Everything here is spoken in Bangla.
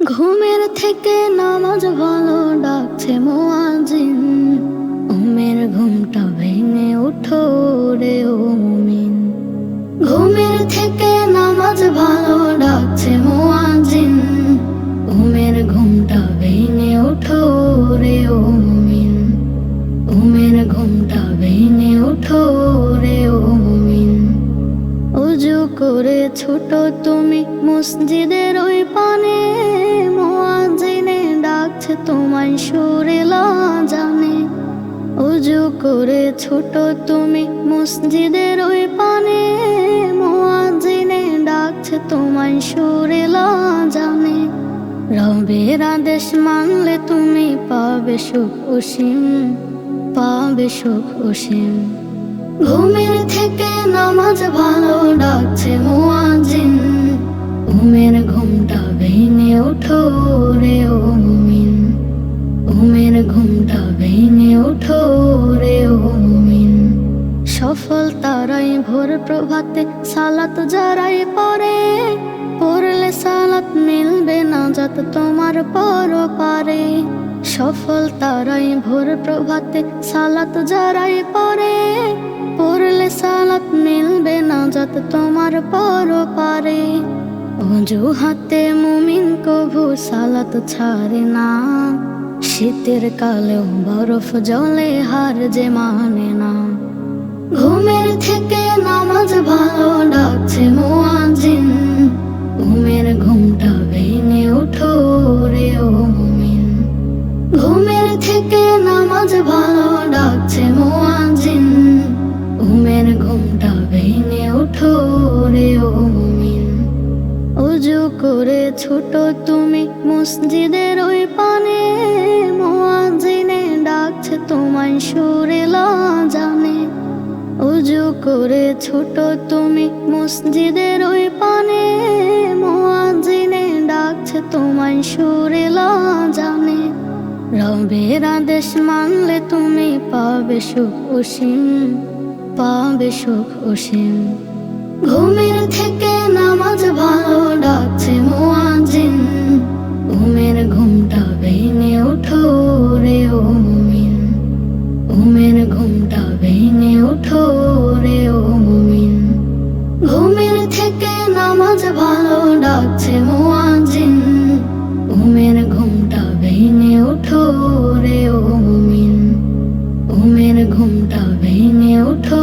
ঘুমের থেকে নামাজ ভালো ডাকছে মোয়াজিন ঘুমের ঘুমটা ভেঙে উঠো রে ও মুমিন ঘুমের থেকে নামাজ ভালো ডাকছে মোয়াজিন ঘুমের ঘুমটা ভেঙে উঠো রে ও তুমি মসজিদের ওই পানে মোয়াজিনে ডাকছে তোমায় সুরেলা জানে উজু করে ছোট তুমি মসজিদের ওই পানে মোয়াজিনে ডাকছে তোমায় সুরেলা জানে রবের আদেশ মানলে তুমি পাবে সুখ অসীম পাবে সুখ অসীম ঘুমের থেকে নামাজ ভালো ডাকছে মুয়াজিন সফল তারাই ভোর প্রভাতে, সালাত যারাই পরে পড়লে সালাত মিলবে না যত তোমার পর পারে সফল তারাই ভোর প্রভাতে, সালাত যারাই পরে পড়লে সালাত মিলবে না যাত তোমার পর পারে অজু হাতে মুমিন কভু সালাত ছাড়ে না, শীতের কালেও বরফ জলে হার যে মানে না। ঘুমের থেকে নামাজ ভালো ডাকছে মুয়াজিন ঘুমের ঘুমটা ভেঙে ওঠো রে ও ঘুমের থেকে নামাজ ভালো ডাকছে মুয়াজিন ঘুমের ঘুমটা ভেঙে ওঠো রে ও মুমিন। উজু করে ছোট তুমি মসজিদের ওই পানে মুয়াজিনে ডাকছে তোমায় জানে উজু করে ছোট তুমি মসজিদের ওই পানে। মুয়াজিনে ডাকছে তোমায় সুরেলা জানে রবের আদেশ মানলে তুমি পাবে সুখ অসীম পাবে সুখ অসীম ঘুমের থেকে নামাজ ভালো ডাক ভালো ডাকছে মোয়াজিন ঘুমের ঘুমটা ভেঙে উঠো রে ও মুমিন। ঘুমের ঘুমটা ভেঙে উঠো